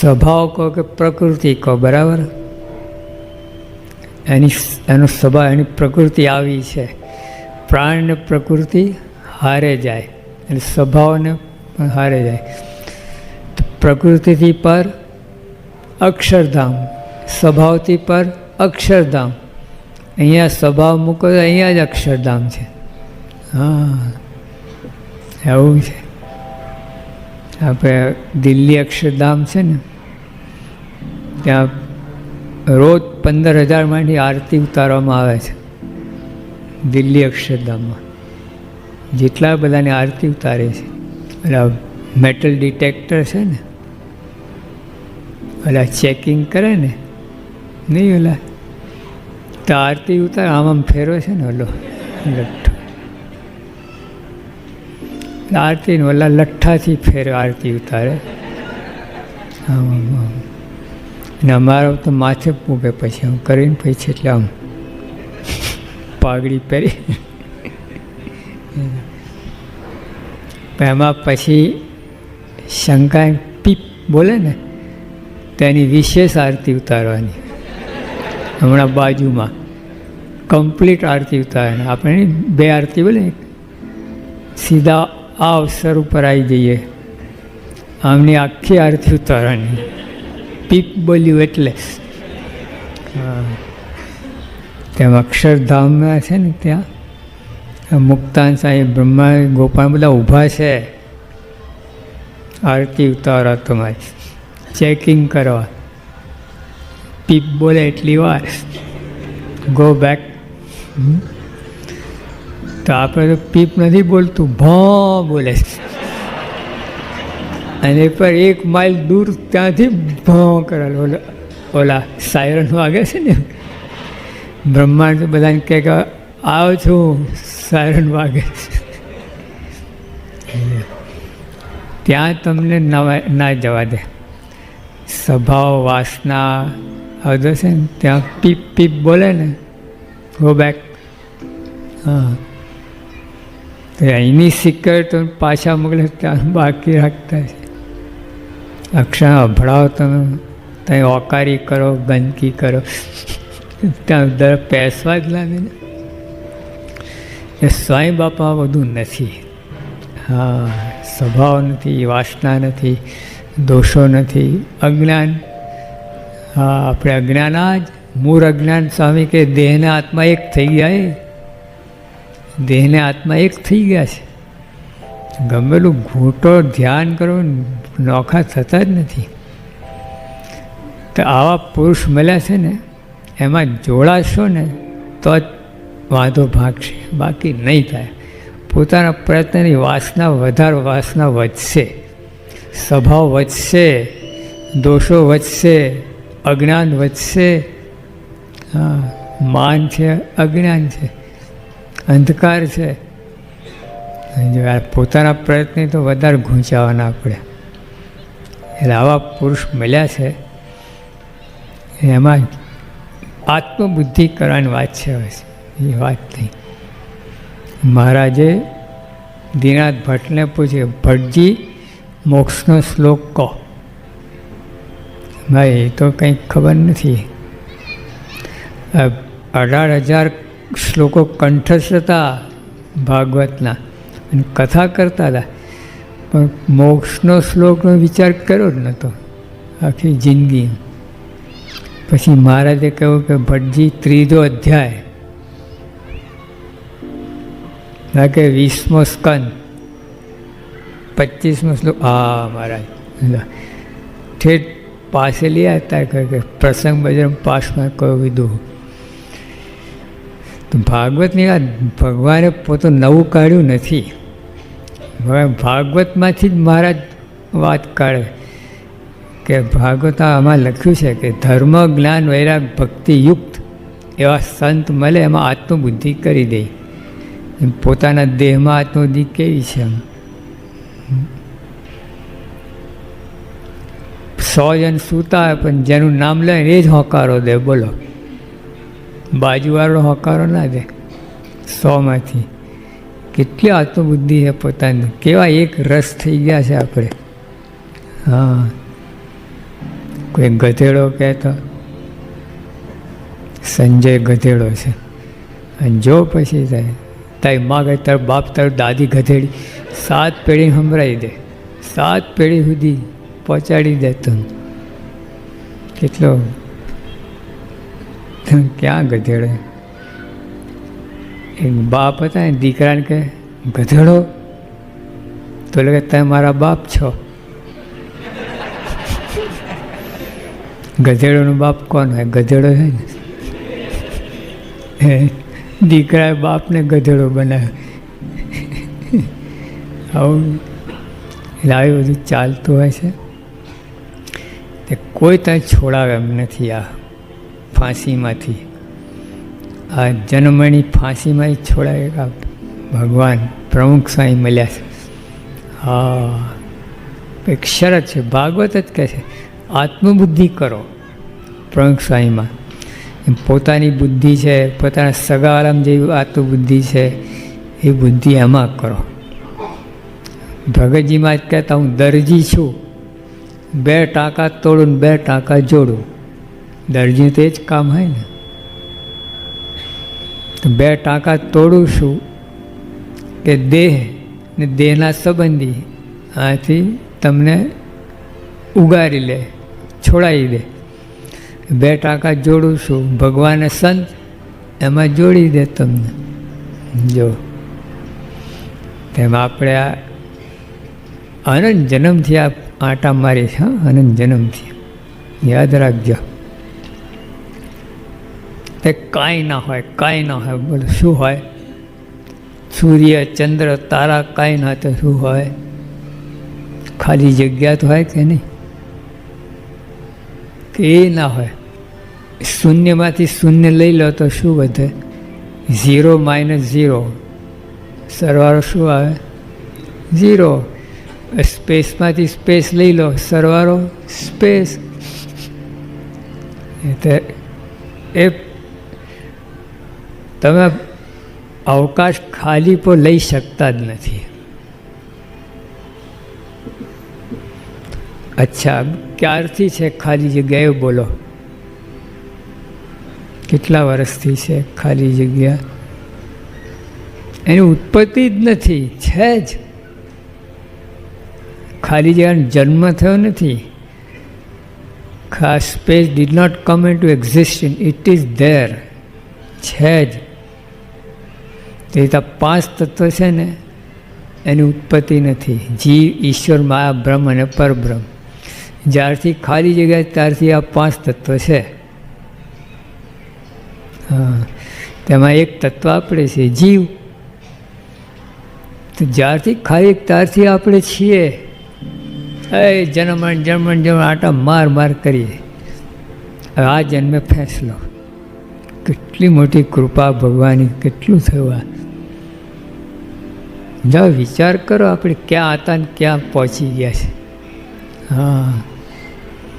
સ્વભાવ કહો કે પ્રકૃતિ કહો, બરાબર? એની એનો સ્વભાવ, એની પ્રકૃતિ આવી છે. પ્રાણ ને પ્રકૃતિ હારે જાય એટલે સ્વભાવને પણ હારે જાય. પ્રકૃતિથી પર અક્ષરધામ, સ્વભાવથી પર અક્ષરધામ. અહીંયા સ્વભાવ મૂકો અહીંયા જ અક્ષરધામ છે. હા, એવું છે. આપણે દિલ્હી અક્ષરધામ છે ને, ત્યાં રોજ પંદર હજારમાંથી આરતી ઉતારવામાં આવે છે, દિલ્હી અક્ષરધામમાં. જેટલા બધાની આરતી ઉતારે છે એટલે મેટલ ડિટેક્ટર છે ને એટલે ચેકિંગ કરે ને, નહીં ઓલા, તો આરતી ઉતાર, આમ આમ ફેરો છે ને ઓલો લઠ્ઠો આરતી ઓલા લઠ્ઠાથી ફેર આરતી ઉતારે. અને અમારો તો માથે પૂગે પછી હું કરીને પછી એટલે આમ પાઘડી પહેરી. એમાં પછી શંકા પીપ બોલે ને તેની વિશેષ આરતી ઉતારવાની. હમણાં બાજુમાં કમ્પ્લીટ આરતી ઉતારવાની આપણે બે આરતી બોલે સીધા આ અવસર ઉપર આવી જઈએ. આમની આખી આરતી ઉતારવાની પીપ બોલ્યું એટલે. તેમ અક્ષરધામમાં છે ને ત્યાં. મુક્તાન સાહેબ, બ્રહ્મા, ગોપાલ બધા ઊભા છે. આરતી ઉતારો તમારી. ચેકિંગ કરવા. પીપ બોલે એટલી વાર. ગો બેક તો આપણે તો પીપ નથી બોલતું, ભો બોલે અને પર એક માઇલ દૂર ત્યાંથી ભો કરેલો ઓલા ઓલા સાયરન વાગે છે ને, બ્રહ્માંડ બધાને કહે કે, આવ છું સાયરન વાગે ત્યાં તમને નવા, ના જવા દે. સ્વભાવ વાસના આવતો છે ને, ત્યાં પીપ પીપ બોલે ને ગો બેક હા. તો અહીંની સિક્યોર તો પાછા મોકલે ત્યાં બાકી રાખતા છે. અક્ષર અભડાવો તમે ત્યાં ઓકારી કરો, ગંદકી કરો. ત્યાં દર પેસવા જ લાગે ને. એ સ્વાઈ બાપા બધું નથી. હા, સ્વભાવ નથી, વાસના નથી, દોષો નથી, અજ્ઞાન. હા, આપણે અજ્ઞાન આ જ, મૂળ અજ્ઞાન સ્વામી કે દેહના આત્મા એક થઈ ગયા દેહને આત્મા એક થઈ ગયા છે. ગમેલું ઘૂંટો ધ્યાન કરો નોખા થતા જ નથી. તો આવા પુરુષ મળ્યા છે ને, એમાં જોડાશો ને, તો જ વાંધો ભાગશે, બાકી નહીં થાય. પોતાના પ્રયત્નની વાસના વધારે વાસના વધશે. સ્વભાવ વધશે, દોષો વધશે, અજ્ઞાન વધશે. હા, માન છે, અજ્ઞાન છે. અંધકાર છે. પોતાના પ્રયત્ન તો વધારે ઘૂંચાવાના આપણે એટલે આવા પુરુષ મળ્યા છે. એમાં આત્મબુદ્ધિ કરવાની વાત છે હવે. એ વાત નહીં. મહારાજે દીનાથ ભટ્ટને પૂછ્યું, ભટ્ટજી, મોક્ષનો શ્લોક કહો. ભાઈ, એ તો કંઈક ખબર નથી. અઢાર હજાર શ્લોકો કંઠસ્થ હતા ભાગવતના અને કથા કરતા હતા. પણ મોક્ષનો શ્લોકનો વિચાર કર્યો જ નહોતો. આખી જિંદગી. પછી મહારાજે કહ્યું કે ભટજી, ત્રીજો અધ્યાય. ના કે વીસમો સ્કંદ. પચીસમો શ્લોક. હા, મહારાજ. ઠેઠ પાસે લઈ હતા. કે પ્રસંગ બજરંગ પાસમાં કહ્યું કીધું તો ભાગવતની વાત, ભગવાને પોતે નવું કાઢ્યું નથી. હવે ભાગવતમાંથી જ મહારાજ વાત કાઢે કે ભાગવત આમાં લખ્યું છે કે ધર્મ, જ્ઞાન, વૈરાગ, ભક્તિ, યુક્ત એવા સંત મળે એમાં આત્મબુદ્ધિ કરી દે. પોતાના દેહમાં આત્મબુદ્ધિ કેવી છે એમ? સો જણ સૂતા પણ જેનું નામ લે એ જ હોકારો દે, બોલો. બાજુવાળો હકારો ના દે સોમાંથી. કેટલી આત્મબુદ્ધિ છે પોતાની. કેવા એક રસ થઈ ગયા છે આપણે. હા. કોઈ ગધેડો કહેતો. સંજય ગધેડો છે. અને જો પછી થાય, તારી માગે તાર બાપ, તાર દાદી ગધેડી સાત પેઢી સંભળાવી દે. સાત પેઢી સુધી પહોંચાડી દે તું. કેટલો ક્યાં ગધેડો? એક બાપ હતા ને દીકરાને કહે, ગધેડો, તો એટલે તમે મારા બાપ છો. ગધેડોનો બાપ કોણ હોય? ગધેડો છે ને? દીકરાએ બાપને ગધેડો બનાવ્યો. આવું એટલે આવી બધું ચાલતું હોય છે? કોઈ ત્યાં છોડાવે એમ નથી આ ફાંસીમાંથી. આ જન્મણી ફાંસીમાંથી છોડાય ભગવાન પ્રમુખ સ્વામી મળ્યા છે. હા, એક શરત છે, ભાગવત જ કહે છે, આત્મબુદ્ધિ કરો પ્રમુખ સ્વામીમાં. પોતાની બુદ્ધિ છે, પોતાના સગાવાલામ જેવી આત્મબુદ્ધિ છે, એ બુદ્ધિ એમાં કરો. ભગતજીમાં જ કહેતા, હું દરજી છું. બે ટાંકા તોડું ને બે ટાંકા જોડું. દરજી તો એ જ કામ હોય ને. તો બે ટાંકા તોડું છું કે દેહ ને દેહના સંબંધી આથી તમને ઉગારી લે છોડાવી દે. બે ટાંકા જોડું છું, ભગવાને સંત એમાં જોડી દે તમને. જો. તેમ આપણે આ અનંત જન્મથી આ આંટા મારી છે અનંત જન્મથી. યાદ રાખજો. તે કાંઈ ના હોય, કાંઈ ના હોય, બોલો, શું હોય? સૂર્ય, ચંદ્ર, તારા કાંઈ ના તો શું હોય? ખાલી જગ્યા તો હોય કે નહીં? કે એ ના હોય? શૂન્યમાંથી શૂન્ય લઈ લો તો શું વધે? Zero minus zero. સરવાળો શું આવે? ઝીરો. સ્પેસમાંથી સ્પેસ લઈ લો, સરવાળો સ્પેસ. એટલે એ તમે અવકાશ ખાલી પર લઈ શકતા જ નથી. અચ્છા, ક્યારથી છે ખાલી જગ્યાએ? બોલો. કેટલા વર્ષથી છે ખાલી જગ્યા? એની ઉત્પત્તિ જ નથી, છે જ. ખાલી જગ્યાનો જન્મ થયો નથી. ખાસ space did not come in to exist it is there છે જ. તે રીતે પાંચ તત્વ છે ને, એની ઉત્પત્તિ નથી. જીવ, ઈશ્વર, માયા, બ્રહ્મ અને પરબ્રહ્મ. જ્યારથી ખાલી જગ્યા ત્યારથી આ પાંચ તત્વ છે. હા, તેમાં એક તત્વ આપણે છે, જીવ. તો જ્યારથી ખાલી, ત્યારથી આપણે છીએ. એ જન્મણ જન્મણ જન્મ આટા માર માર કરીએ. આ જન્મે ફેંસલો. કેટલી મોટી કૃપા ભગવાનની, કેટલું થયું આ. જાઓ વિચાર કરો આપણે ક્યાં હતા ને ક્યાં પહોંચી ગયા છે. હા.